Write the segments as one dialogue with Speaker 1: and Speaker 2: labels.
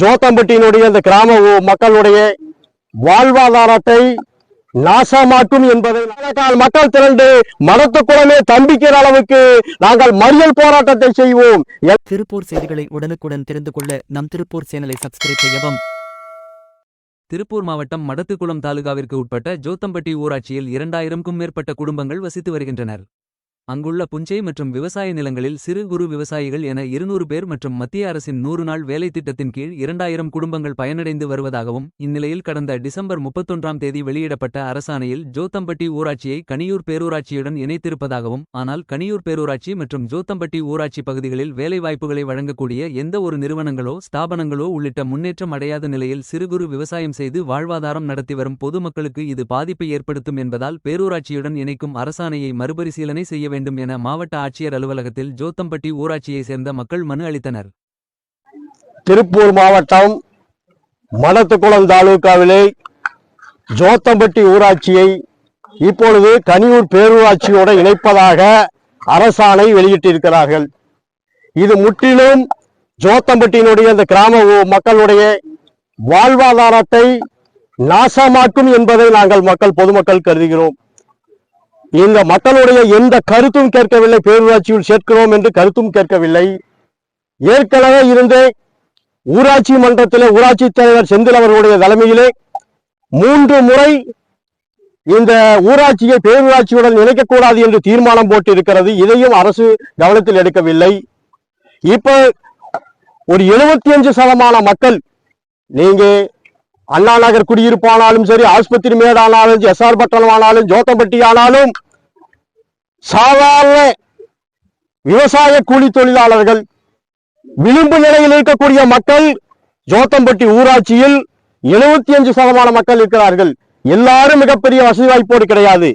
Speaker 1: ஜோத்தம்பட்டியினுடைய இந்த கிராம மக்களுடைய வாழ்வாதாரத்தை நாசமாக்கும் என்பதை மக்கள் திரண்டு மரத்துக்குளமே தம்பிக்கிற அளவுக்கு நாங்கள் மறியல் போராட்டத்தை செய்வோம்.
Speaker 2: திருப்பூர் செய்திகளை உடனுக்குடன் தெரிந்து கொள்ள நம் திருப்பூர் சேனலை சப்ஸ்கிரைப் செய்யவும்.
Speaker 3: திருப்பூர் மாவட்டம் மடத்துக்குளம் தாலுகாவிற்கு உட்பட்ட ஜோத்தம்பட்டி ஊராட்சியில் இரண்டாயிரம்க்கும் மேற்பட்ட குடும்பங்கள் வசித்து வருகின்றனர். அங்குள்ள புஞ்சை மற்றும் விவசாய நிலங்களில் சிறு குறு விவசாயிகள் என இருநூறு பேர் மற்றும் மத்திய அரசின் நூறு நாள் வேலை திட்டத்தின் கீழ் இரண்டாயிரம் குடும்பங்கள் பயனடைந்து வருவதாகவும் இந்நிலையில் கடந்த டிசம்பர் முப்பத்தொன்றாம் தேதி வெளியிடப்பட்ட அரசாணையில் ஜோத்தம்பட்டி ஊராட்சியை கனியூர் பேரூராட்சியுடன் இணைத்திருப்பதாகவும் ஆனால் கனியூர் பேரூராட்சி மற்றும் ஜோத்தம்பட்டி ஊராட்சி பகுதிகளில் வேலைவாய்ப்புகளை வழங்கக்கூடிய எந்த ஒரு நிறுவனங்களோ ஸ்தாபனங்களோ உள்ளிட்ட முன்னேற்றம் அடையாத நிலையில் சிறு குறு விவசாயம் செய்து வாழ்வாதாரம் நடத்தி வரும் பொதுமக்களுக்கு இது பாதிப்பை ஏற்படுத்தும் என்பதால் பேரூராட்சியுடன் இணைக்கும் அரசாணையை மறுபரிசீலனை செய்ய வேண்டும் என மாவட்ட ஆட்சியர் அலுவலகத்தில் ஜோத்தம்பட்டி ஊராட்சியை சேர்ந்த மக்கள் மனு அளித்தனர்.
Speaker 1: திருப்பூர் மாவட்டம் மடத்துக்குளம் தாலுகாவிலே ஜோத்தம்பட்டி ஊராட்சியை இப்பொழுது கனியூர் பேரூராட்சியோடு இணைப்பதாக அரசாணை வெளியிட்டிருக்கிறார்கள். இது முற்றிலும் ஜோத்தம்பட்டியினுடைய இந்த கிராம மக்களுடைய வாழ்வாதாரத்தை நாசமாக்கும் என்பதை நாங்கள் மக்கள் பொதுமக்கள் கருதுகிறோம். இந்த மக்களுடைய எந்த கருத்தும் கேட்கவில்லை. பேரூராட்சியில் சேர்க்கிறோம் என்று கருத்தும் கேட்கவில்லை. ஏற்கனவே இருந்தே ஊராட்சி மன்றத்திலே ஊராட்சி தலைவர் செந்தில் அவர்களுடைய தலைமையிலே மூன்று முறை இந்த ஊராட்சியை பேரூராட்சியுடன் இணைக்கக்கூடாது என்று தீர்மானம் போட்டு இருக்கிறது இதையும் அரசு கவனத்தில் எடுக்கவில்லை. இப்போ ஒரு எழுபத்தி அஞ்சு சதமான மக்கள் நீங்க அண்ணா நகர் குடியிருப்பானாலும் சரி ஆஸ்பத்திரி மேடானாலும் எஸ்ஆர் பட்டணம் ஆனாலும் ஜோத்தம்பட்டி ஆனாலும் சாதாரண விவசாய கூலி தொழிலாளர்கள் விளிம்பு நிலையில் இருக்கக்கூடிய மக்கள் ஜோத்தம்பட்டி ஊராட்சியில் எழுபத்தி அஞ்சு சதமான மக்கள் இருக்கிறார்கள். எல்லாரும் மிகப்பெரிய வசதி வாய்ப்போடு கிடையாது.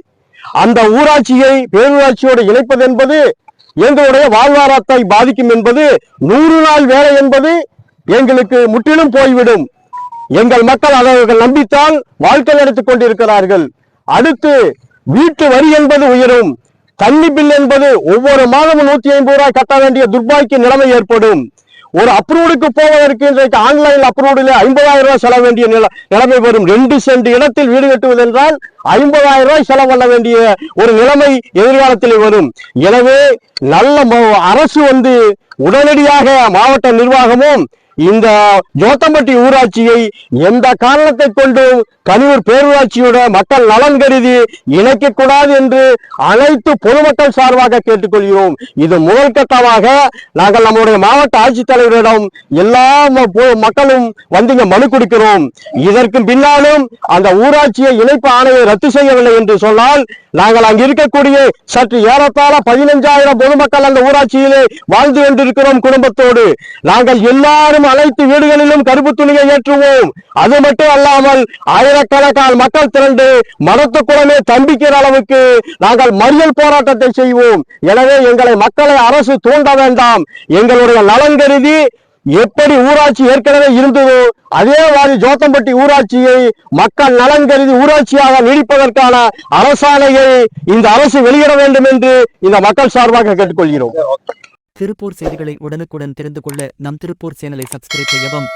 Speaker 1: அந்த ஊராட்சியை பேரூராட்சியோடு இணைப்பது என்பது எங்களுடைய வாழ்வாதாரத்தை பாதிக்கும் என்பது நூறு நாள் வேலை என்பது எங்களுக்கு முற்றிலும் போய்விடும். எங்கள் மக்கள் அவர்கள் நம்பித்தான் வாழ்க்கை நடத்திக் கொண்டிருக்கிறார்கள். அடுத்து வீட்டு வரி என்பது உயரும். தண்ணி பில் என்பது ஒவ்வொரு மாதமும் நூத்தி ஐம்பது ரூபாய் கட்ட வேண்டிய துர்பாக்கிய நிலைமை ஏற்படும். ஒரு அப்ரூவ்டுக்கு போவதற்கு இன்றைக்கு ஆன்லைன் அப்ரூவ்டில் ஐம்பதாயிரம் ரூபாய் செலவு வேண்டிய நில நிலைமை வரும். ரெண்டு சென்ட் இடத்தில் வீடு கட்டுவது என்றால் ஐம்பதாயிரம் ரூபாய் செலவு பண்ண வேண்டிய ஒரு நிலைமை எதிர்காலத்தில் வரும். எனவே நல்ல ம- அரசு வந்து உடனடியாக மாவட்ட நிர்வாகமும் இந்த ஜோத்தம்பட்டி ஊராட்சியை எந்த காரணத்தை கொண்டும் கனியூர் பேரூராட்சியோட மக்கள் நலன் கருதி இணைக்கக்கூடாது என்று அனைத்து பொதுமக்கள் சார்பாக கேட்டுக்கொள்கிறோம். இது முதல் கட்டமாக நாங்கள் நம்முடைய மாவட்ட ஆட்சித்தலைவரிடம் எல்லா மக்களும் வந்து இங்க மனு கொடுக்கிறோம். இதற்கு பின்னாலும் அந்த ஊராட்சியை இணைப்பு ஆணையை ரத்து செய்யவில்லை என்று சொன்னால் நாங்கள் அங்கு இருக்கக்கூடிய சற்று ஏறத்தாழ பதினஞ்சாயிரம் பொதுமக்கள் அந்த ஊராட்சியிலே வாழ்ந்து கொண்டிருக்கிறோம் குடும்பத்தோடு. நாங்கள் எல்லாரும் அனைத்து வீடுகளிலும் கருப்பு துணியை ஏற்றுவோம். அது மட்டும் அல்லாமல் ஆயிரக்கணக்கான மக்கள் திரண்டு மரத்துக்குளமே தம்பிக்கிற அளவுக்கு நாங்கள் மறியல் போராட்டத்தை செய்வோம். எனவே எங்களை மக்களை அரசு தூண்ட வேண்டாம். எங்களுடைய நலன் கருதி எப்படி ஊராட்சி ஏற்கனவே இருந்ததோ அதே மாதிரி ஜோத்தம்பட்டி ஊராட்சியை மக்கள் நலன் கருதி ஊராட்சியாக நீடிப்பதற்கான அரசாணையை இந்த அரசு வெளியிட வேண்டும் என்று இந்த மக்கள் சார்பாக கேட்டுக்கொள்கிறோம்.
Speaker 2: திருப்பூர் செய்திகளை உடனுக்குடன் தெரிந்து கொள்ள நம் திருப்பூர் சேனலை சப்ஸ்கிரைப் செய்யவும்